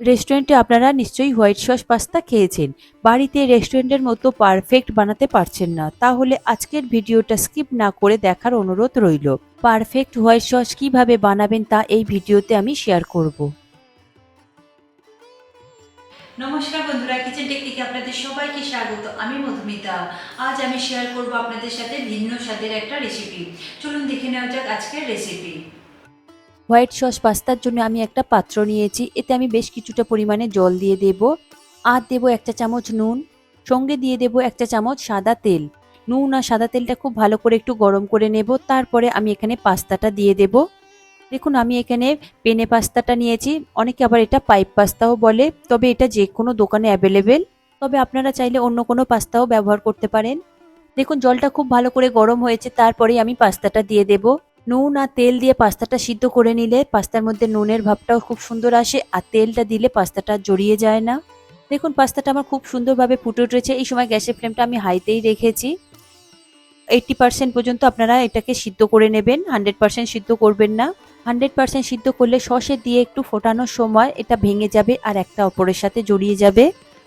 রেস্টুরেন্টে আপনারা নিশ্চয়ই হোয়াইট সস পাস্তা খেয়েছেন। বাড়িতে রেস্টুরেন্টের মতো পারফেক্ট বানাতে পারছেন না। তাহলে আজকের ভিডিওটা স্কিপ না করে দেখার অনুরোধ রইল। পারফেক্ট হোয়াইট সস কীভাবে বানাবেন তা এই ভিডিওতে আমি শেয়ার করব। নমস্কার বন্ধুরা কিচেন টেকনিকে আপনাদের সবাইকে স্বাগত। আমি মধুমিতা। আজ আমি শেয়ার করব আপনাদের সাথে ভিন্ন স্বাদের একটা রেসিপি চলুন দেখে নেওয়া যাক আজকের রেসিপি হোয়াইট সস পাস্তার জন্য আমি একটা পাত্র নিয়েছি। এতে আমি বেশ কিছুটা পরিমাণে জল দিয়ে দেব। আর দেব একটা চামচ নুন। সঙ্গে দিয়ে দেব একটা চামচ সাদা তেল। নুন আর সাদা তেলটা খুব ভালো করে একটু গরম করে নেব। তারপরে আমি এখানে পাস্তাটা দিয়ে দেব। দেখুন, আমি এখানে পেনে পাস্তাটা নিয়েছি। অনেকে আবার এটা পাইপ পাস্তাও বলে, তবে এটা যে কোনো দোকানে অ্যাভেলেবেল। তবে আপনারা চাইলে অন্য কোনো পাস্তাও ব্যবহার করতে পারেন। দেখুন, জলটা খুব ভালো করে গরম হয়েছে। তারপরেই আমি পাস্তাটা দিয়ে দেব। নুন আর তেল দিয়ে পাস্তাটা সিদ্ধ করে নিলে পাস্তার মধ্যে নুনের ভাবটাও খুব সুন্দর আসে আর তেলটা দিলে পাস্তাটা জড়িয়ে যায় না। দেখুন, পাস্তাটা আমার খুব সুন্দরভাবে ফুটে উঠেছে। এই সময় গ্যাসের ফ্লেমটা আমি হাইতেই রেখেছি। এইটটি পার্সেন্ট পর্যন্ত আপনারা এটাকে সিদ্ধ করে নেবেন। হান্ড্রেড পার্সেন্ট সিদ্ধ করবেন না। হান্ড্রেড পার্সেন্ট সিদ্ধ করলে সসে দিয়ে একটু ফোটানোর সময় এটা ভেঙে যাবে আর একটা অপরের সাথে জড়িয়ে যাবে।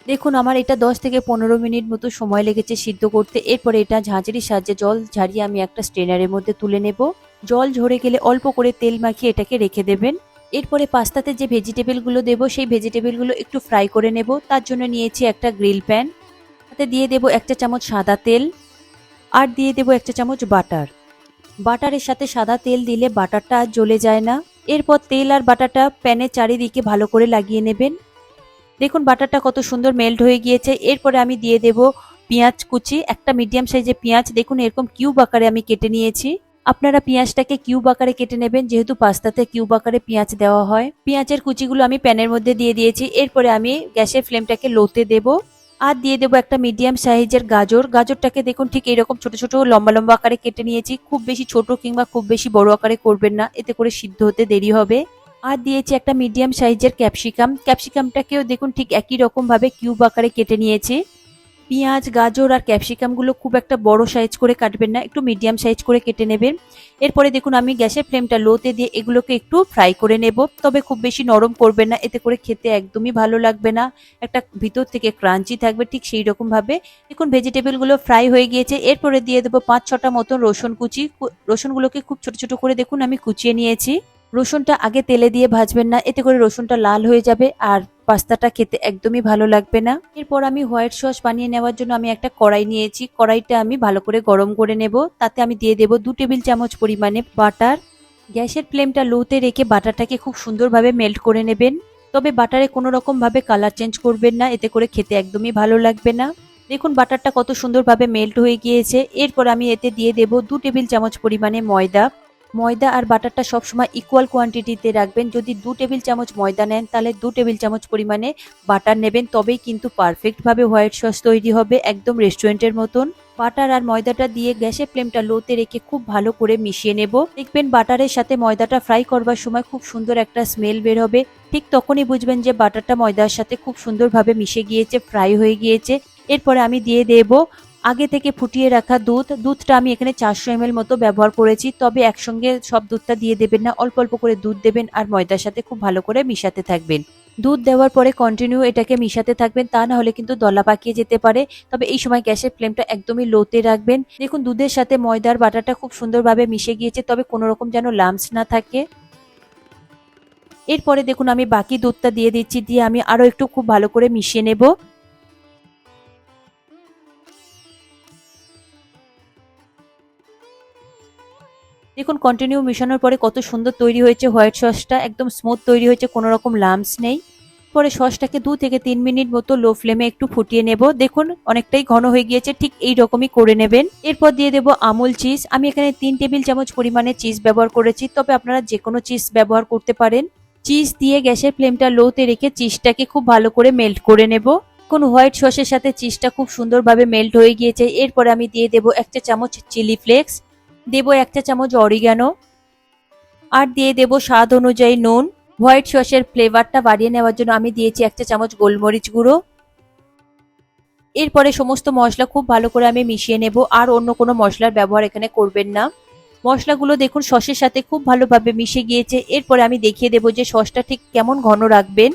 দেখুন, আমার এটা দশ থেকে পনেরো মিনিট মতো সময় লেগেছে সিদ্ধ করতে। এরপরে এটা ঝাঁঝরির সাহায্যে জল ঝাড়িয়ে আমি একটা স্ট্রেনারের মধ্যে তুলে নেব। জল ঝরে গেলে অল্প করে তেল মাখিয়ে এটাকে রেখে দেবেন। এরপরে পাস্তাতে যে ভেজিটেবলগুলো দেবো, সেই ভেজিটেবলগুলো একটু ফ্রাই করে নেব। তার জন্য নিয়েছি একটা গ্রিল প্যান। তাতে দিয়ে দেবো একটা চামচ সাদা তেল আর দিয়ে দেবো একটা চামচ বাটার। বাটারের সাথে সাদা তেল দিলে বাটারটা আর জ্বলে যায় না। এরপর তেল আর বাটারটা প্যানের চারিদিকে ভালো করে লাগিয়ে নেবেন। দেখুন বাটারটা কত সুন্দর মেল্ট হয়ে গিয়েছে। এরপরে আমি দিয়ে দেব পেঁয়াজ কুচি, একটা মিডিয়াম সাইজের পেঁয়াজ। দেখুন এরকম কিউব আকারে আমি কেটে নিয়েছি। আপনারা পেঁয়াজটাকে কিউব আকারে কেটে নেবেন, যেহেতু পাস্তাতে কিউব আকারে পেঁয়াজ দেওয়া হয়। পেঁয়াজের কুচিগুলো আমি প্যানের মধ্যে দিয়ে দিয়েছি। এরপরে আমি গ্যাসের ফ্লেমটাকে লোতে দেব আর দিয়ে দেবো একটা মিডিয়াম সাইজের গাজর। গাজরটাকে দেখুন ঠিক এরকম ছোট ছোট লম্বা লম্বা আকারে কেটে নিয়েছি। খুব বেশি ছোট কিংবা খুব বেশি বড় আকারে করবেন না, এতে করে সিদ্ধ হতে দেরি হবে। আর দিয়েছি একটা মিডিয়াম সাইজের ক্যাপসিকাম ক্যাপসিকামটাকেও দেখুন ঠিক একই রকমভাবে কিউব আকারে কেটে নিয়েছি। পেঁয়াজ, গাজর আর ক্যাপসিকামগুলো খুব একটা বড় সাইজ করে কাটবেন না, একটু মিডিয়াম সাইজ করে কেটে নেবেন। এরপরে দেখুন, আমি গ্যাসের ফ্লেমটা লোতে দিয়ে এগুলোকে একটু ফ্রাই করে নেব। তবে খুব বেশি নরম করবেন না, এতে করে খেতে একদমই ভালো লাগবে না। একটা ভিতর থেকে ক্রাঞ্চি থাকবে, ঠিক সেই রকম ভাবে। দেখুন ভেজিটেবলগুলো ফ্রাই হয়ে গিয়েছে। এরপরে দিয়ে দেবো পাঁচ ছটা মতন রসুন কুচি। রসুনগুলোকে খুব ছোট ছোট করে দেখুন, আমি কুচিয়ে নিয়েছি। রসুনটা আগে তেলে দিয়ে ভাজবেন না, এতে করে রসুনটা লাল হয়ে যাবে। আর পাস্তাটা খেতে একদমই ভালো লাগবে না। এরপর আমি হোয়াইট সস বানিয়ে নেওয়ার জন্য আমি একটা কড়াই নিয়েছি। কড়াইটা আমি ভালো করে গরম করে নেব। তাতে আমি দিয়ে দেব দু টেবিল চামচ পরিমাণে বাটার। গ্যাসের ফ্লেমটা লোতে রেখে বাটারটাকে খুব সুন্দরভাবে মেল্ট করে নেবেন। তবে বাটারে কোনো রকম ভাবে কালার চেঞ্জ করবেন না। এতে করে খেতে একদমই ভালো লাগবে না। দেখুন, বাটারটা কত সুন্দরভাবে মেল্ট হয়ে গিয়েছে। এরপর আমি এতে দিয়ে দেব দু টেবিল চামচ পরিমাণে ময়দা। ময়দা আর বাটারটা সবসময় ইকুয়াল কোয়ান্টিটিতে রাখবেন। যদি দু টেবিল চামচ ময়দা নেন, তাহলে দু টেবিল চামচ পরিমাণে বাটার নেবেন। তবেই কিন্তু পারফেক্টভাবে হোয়াইট সস তৈরি হবে, একদম রেস্টুরেন্টের মতন। বাটার আর ময়দাটা দিয়ে গ্যাসের ফ্লেমটা লোতে রেখে খুব ভালো করে মিশিয়ে নেব। দেখবেন বাটারের সাথে ময়দাটা ফ্রাই করবার সময় খুব সুন্দর একটা স্মেল বের হবে। ঠিক তখনই বুঝবেন যে বাটারটা ময়দার সাথে খুব সুন্দরভাবে মিশে গিয়েছে ফ্রাই হয়ে গিয়েছে। এরপরে আমি দিয়ে দেব আগে থেকে ফুটিয়ে রাখা দুধ। দুধটা আমি এখানে চারশো এম মতো ব্যবহার করেছি। তবে একসঙ্গে সব দুধটা দিয়ে দেবেন না। অল্প অল্প করে দুধ দেবেন আর ময়দার সাথে খুব ভালো করে মিশাতে থাকবেন। দুধ দেওয়ার পরে কন্টিনিউ এটাকে মিশাতে থাকবেন। তা না হলে কিন্তু দলা পাকিয়ে যেতে পারে। তবে এই সময় গ্যাসের ফ্লেমটা একদমই লোতে রাখবেন। দেখুন, দুধের সাথে ময়দার বাটাটা খুব সুন্দরভাবে মিশে গিয়েছে। তবে কোনো রকম যেন লাম্পস না থাকে। এরপরে দেখুন, আমি বাকি দুধটা দিয়ে দিচ্ছি। দিয়ে আমি আরও একটু খুব ভালো করে মিশিয়ে নেব। দেখুন কন্টিনিউ মেশানোর পরে কত সুন্দর তৈরি হয়েছে হোয়াইট সসটা, একদম স্মুথ তৈরি হয়েছে, কোনো রকম লাম্পস নেই। পরে সসটাকে দু থেকে তিন মিনিট মতো লো ফ্লেমে একটু ফুটিয়ে নেব। দেখুন, অনেকটাই ঘন হয়ে গিয়েছে, ঠিক এই রকমই করে নেবেন। এরপর দিয়ে দেব আমুল চিজ আমি এখানে তিন টেবিল চামচ পরিমাণে চিজ ব্যবহার করেছি, তবে আপনারা যে কোনো চিজ ব্যবহার করতে পারেন। চিজ দিয়ে গ্যাসের ফ্লেমটা লোতে রেখে চিজটাকে খুব ভালো করে মেল্ট করে নেব। কোন হোয়াইট সসের সাথে চিজটা খুব সুন্দরভাবে মেল্ট হয়ে গিয়েছে। এরপরে আমি দিয়ে দেব একটা চামচ চিলি ফ্লেক্স দেব একটা চামচ অরিগানো আর দিয়ে দেব স্বাদ অনুযায়ী নুন। হোয়াইট সসের ফ্লেভারটা বাড়িয়ে নেওয়ার জন্য আমি দিয়েছি একটা চামচ গোলমরিচ গুঁড়ো। এরপরে সমস্ত মশলা খুব ভালো করে আমি মিশিয়ে নেব। আর অন্য কোনো মশলার ব্যবহার এখানে করবেন না। মশলাগুলো দেখুন সসের সাথে খুব ভালোভাবে মিশে গিয়েছে। এরপরে আমি দেখিয়ে দেবো যে সসটা ঠিক কেমন ঘন রাখবেন।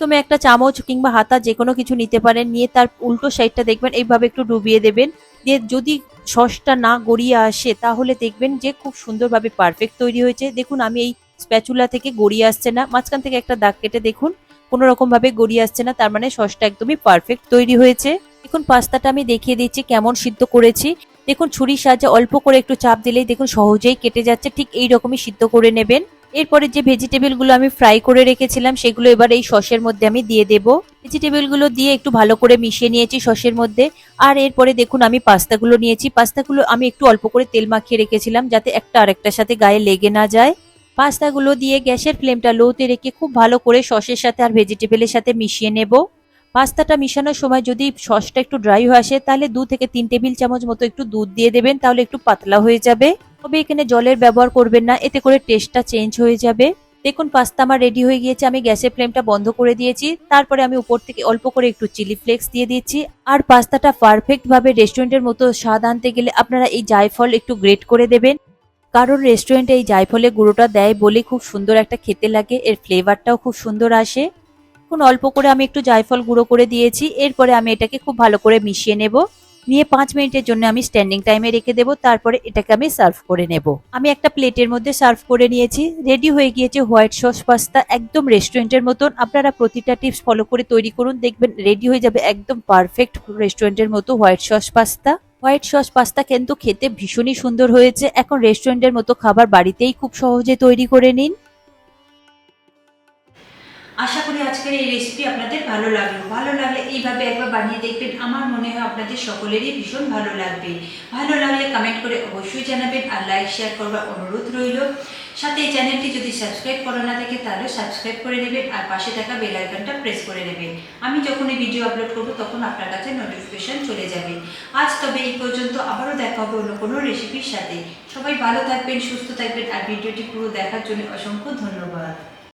তুমি একটা চামচ কিংবা হাতা যে কোনো কিছু নিতে পারেন। নিয়ে তার উল্টো সাইডটা দেখবেন, এইভাবে একটু ডুবিয়ে দেবেন। দিয়ে যদি সসটা না গড়িয়ে আসে, তাহলে দেখবেন যে খুব সুন্দরভাবে পারফেক্ট তৈরি হয়েছে। দেখুন, আমি এই স্প্যাচুলা থেকে গড়িয়ে আসছে না, মাঝখান থেকে একটা দাগ কেটে দেখুন কোনো রকমভাবে গড়িয়ে আসছে না, তার মানে সসটা একদমই পারফেক্ট তৈরি হয়েছে। দেখুন, পাস্তাটা আমি দেখিয়ে দিচ্ছি কেমন সিদ্ধ করেছি। দেখুন, ছুরির সাহায্যে অল্প করে একটু চাপ দিলেই দেখুন সহজেই কেটে যাচ্ছে, ঠিক এই রকমই সিদ্ধ করে নেবেন। এরপরে যে ভেজিটেবলগুলো আমি ফ্রাই করে রেখেছিলাম, সেগুলো এবার এই সসের মধ্যে আমি দিয়ে দেব। ভেজিটেবলগুলো দিয়ে একটু ভালো করে মিশিয়ে নিয়েছি সসের মধ্যে। আর এরপরে দেখুন, আমি পাস্তাগুলো নিয়েছি। পাস্তাগুলো আমি একটু অল্প করে তেল মাখিয়ে রেখেছিলাম, যাতে একটা আরেকটার সাথে গায়ে লেগে না যায়। পাস্তাগুলো দিয়ে গ্যাসের ফ্লেমটা লোতে রেখে খুব ভালো করে সসের সাথে আর ভেজিটেবলের সাথে মিশিয়ে নেব। পাস্তাটা মিশানোর সময় যদি সসটা একটু ড্রাই হয়ে আসে, তাহলে দু থেকে তিন টেবিল চামচ মতো একটু দুধ দিয়ে দেবেন, তাহলে একটু পাতলা হয়ে যাবে। তবে এখানে জলের ব্যবহার করবেন না? এতে করে টেস্টটা চেঞ্জ হয়ে যাবে। দেখুন পাস্তা আমার রেডি হয়ে গিয়েছে। আমি গ্যাসের ফ্লেমটা বন্ধ করে দিয়েছি। তারপরে আমি উপর থেকে অল্প করে একটু চিলি ফ্লেক্স দিয়ে দিচ্ছি। আর পাস্তাটা পারফেক্ট ভাবে রেস্টুরেন্টের মতো স্বাদ আনতে গেলে আপনারা এই জায়ফল একটু গ্রেট করে দেবেন। কারণ রেস্টুরেন্টে এই জায়ফলের গুঁড়োটা দেয় বলে খুব সুন্দর একটা খেতে লাগে। এর ফ্লেভারটাও খুব সুন্দর আসে। এখন অল্প করে আমি একটু জায়ফল গুঁড়ো করে দিয়েছি। এরপরে আমি এটাকে খুব ভালো করে মিশিয়ে নেব। নিয়ে পাঁচ মিনিটের জন্য আমি স্ট্যান্ডিং টাইমে রেখে দেবো, তারপরে এটাকে আমি সার্ভ করে নেব। আমি একটা প্লেটের মধ্যে সার্ভ করে নিয়েছি রেডি হয়ে গিয়েছে হোয়াইট সস পাস্তা একদম রেস্টুরেন্টের মতন। আপনারা প্রতিটা টিপস ফলো করে তৈরি করুন, দেখবেন রেডি হয়ে যাবে একদম পারফেক্ট রেস্টুরেন্টের মতো white sauce pasta white sauce pasta কিন্তু খেতে ভীষণই সুন্দর হয়েছে। এখন রেস্টুরেন্টের মতো খাবার বাড়িতেই খুব সহজে তৈরি করে নিন। আশা করি আজকের এই রেসিপি আপনাদের ভালো লাগল। ভালো লাগলে এইভাবে একবার বানিয়ে দেখবেন। আমার মনে হয় আপনাদের সকলেরই ভীষণ ভালো লাগবে। ভালো লাগলে কমেন্ট করে অবশ্যই জানাবেন আর লাইক শেয়ার করবার অনুরোধ রইল। সাথে এই চ্যানেলটি যদি সাবস্ক্রাইব করা না থাকে তাহলে সাবস্ক্রাইব করে নেবেন আর পাশে থাকা বেল আইকনটা প্রেস করে নেবেন। আমি যখন এই ভিডিও আপলোড করব তখন আপনার কাছে নোটিফিকেশন চলে যাবে। আজ তবে এই পর্যন্ত আবারও দেখা হবে অন্য কোনো রেসিপির সাথে। সবাই ভালো থাকবেন, সুস্থ থাকবেন আর ভিডিওটি পুরো দেখার জন্য অসংখ্য ধন্যবাদ।